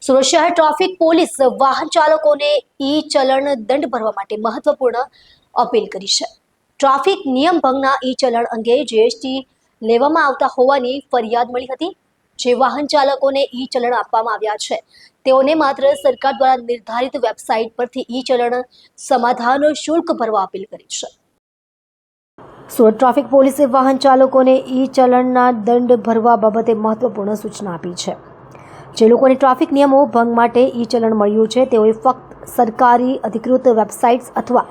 સુરત શહેર traffic police વાહન ચાલકોને ઈ ચલણ દંડ ભરવા માટે મહત્વપૂર્ણ અપીલ કરી છે. ટ્રાફિક નિયમ ભંગના ઈ ચલણ અંગે જીએસટી લેવામાં આવતા હોવાની ફરિયાદ મળી હતી, જે વાહન ચાલકોને ઈ ચલણ આપવામાં આવ્યા છે. તેઓને માત્ર સરકાર દ્વારા નિર્ધારિત વેબસાઇટ પરથી ઈ ચલણ સમાધાન શુલ્ક ભરવા અપીલ કરી છે. સુરત ટ્રાફિક પોલીસે વાહન ચાલકોને ઈ ચલણના દંડ ભરવા બાબતે મહત્વપૂર્ણ સૂચના આપી છે. જે લોકોને ટ્રાફિક નિયમો ભંગ માટે ઈ ચલણ મળ્યું છે, તેઓએ ફક્ત સરકારી અધિકૃત વેબસાઇટ્સ અથવા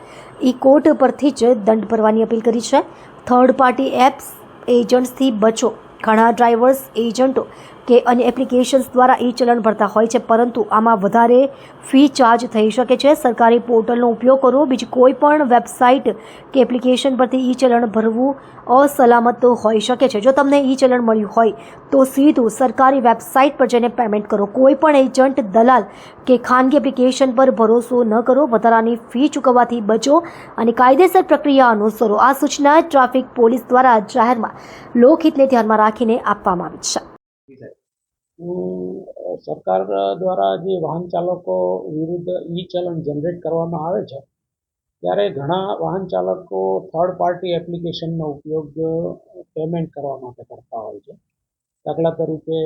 ઈ કોર્ટ પરથી જ દંડ ભરવાની અપીલ કરી છે. થર્ડ પાર્ટી એપ્સ એજન્ટ્સથી બચો. ઘણા ડ્રાઈવર્સ એજન્ટો કે અન્ય એપ્લિકેશન્સ દ્વારા ઈ ચલણ ભરતા હોય છે, પરંતુ આમાં વધારે ફી ચાર્જ થઈ શકે છે. સરકારી પોર્ટલનો ઉપયોગ કરવો બીજી કોઈ પણ વેબસાઇટ કે એપ્લિકેશન પરથી ઈ ચલણ ભરવું અસલામત હોઈ શકે છે. જો તમને ઈ ચલણ મળ્યું હોય, તો સીધું સરકારી વેબસાઇટ પર જઈને પેમેન્ટ કરો. કોઈ પણ એજન્ટ દલાલ કે ખાનગી એપ્લિકેશન પર ભરોસો ન કરો. વધારાની ફી ચૂકવવાથી બચો અને કાયદેસર પ્રક્રિયા અનુસરો. આ સૂચના ટ્રાફિક પોલીસ દ્વારા જાહેરમાં. લોકહિતને ધ્યાનમાં રાખીને આપવામાં આવી છે. સરકાર દ્વારા જે વાહન ચાલકો વિરુદ્ધ ઈ ચલણ જનરેટ કરવામાં આવે છે, ત્યારે ઘણા વાહન ચાલકો થર્ડ પાર્ટી એપ્લિકેશનનો ઉપયોગ પેમેન્ટ કરવા માટે કરતા હોય છે. દાખલા તરીકે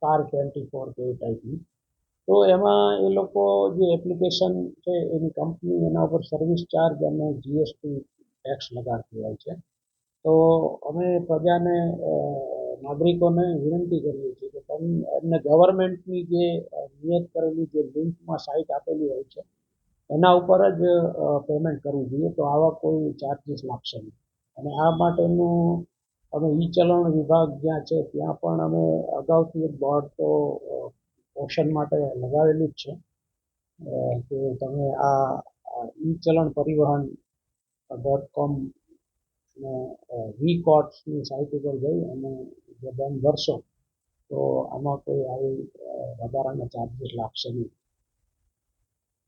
કાર ટ્વેન્ટી ફોર કે ટાઈપની તો એમાં એ લોકો જે એપ્લિકેશન છે, એની કંપની એના ઉપર સર્વિસ ચાર્જ અને જીએસટી ટેક્સ લગાડતી હોય છે. તો અમે પ્રજાને નાગરિકોને વિનંતી કરીએ છીએ કે તમે એમને ગવર્મેન્ટની જે નિયત કરેલી જે લિંકમાં સાઇટ આપેલી હોય છે, એના ઉપર જ પેમેન્ટ કરવું જોઈએ તો આવા કોઈ ચાર્જીસ લાગશે નહીં. અને આ માટેનું અમે ઈ ચલણ વિભાગ જ્યાં છે ત્યાં પણ અમે અગાઉથી એક બોર્ડ તો ઓપ્શન માટે લગાવેલું જ છે. કે તમે આ ઈ ચલણ પરિવહન ડોટ કોમ વી કોર્ટ્સની સાઇટ ઉપર જઈ અને જો દંડ ભરશો તો આમાં કોઈ આવી વધારાના ચાર્જીસ લાગશે નહીં.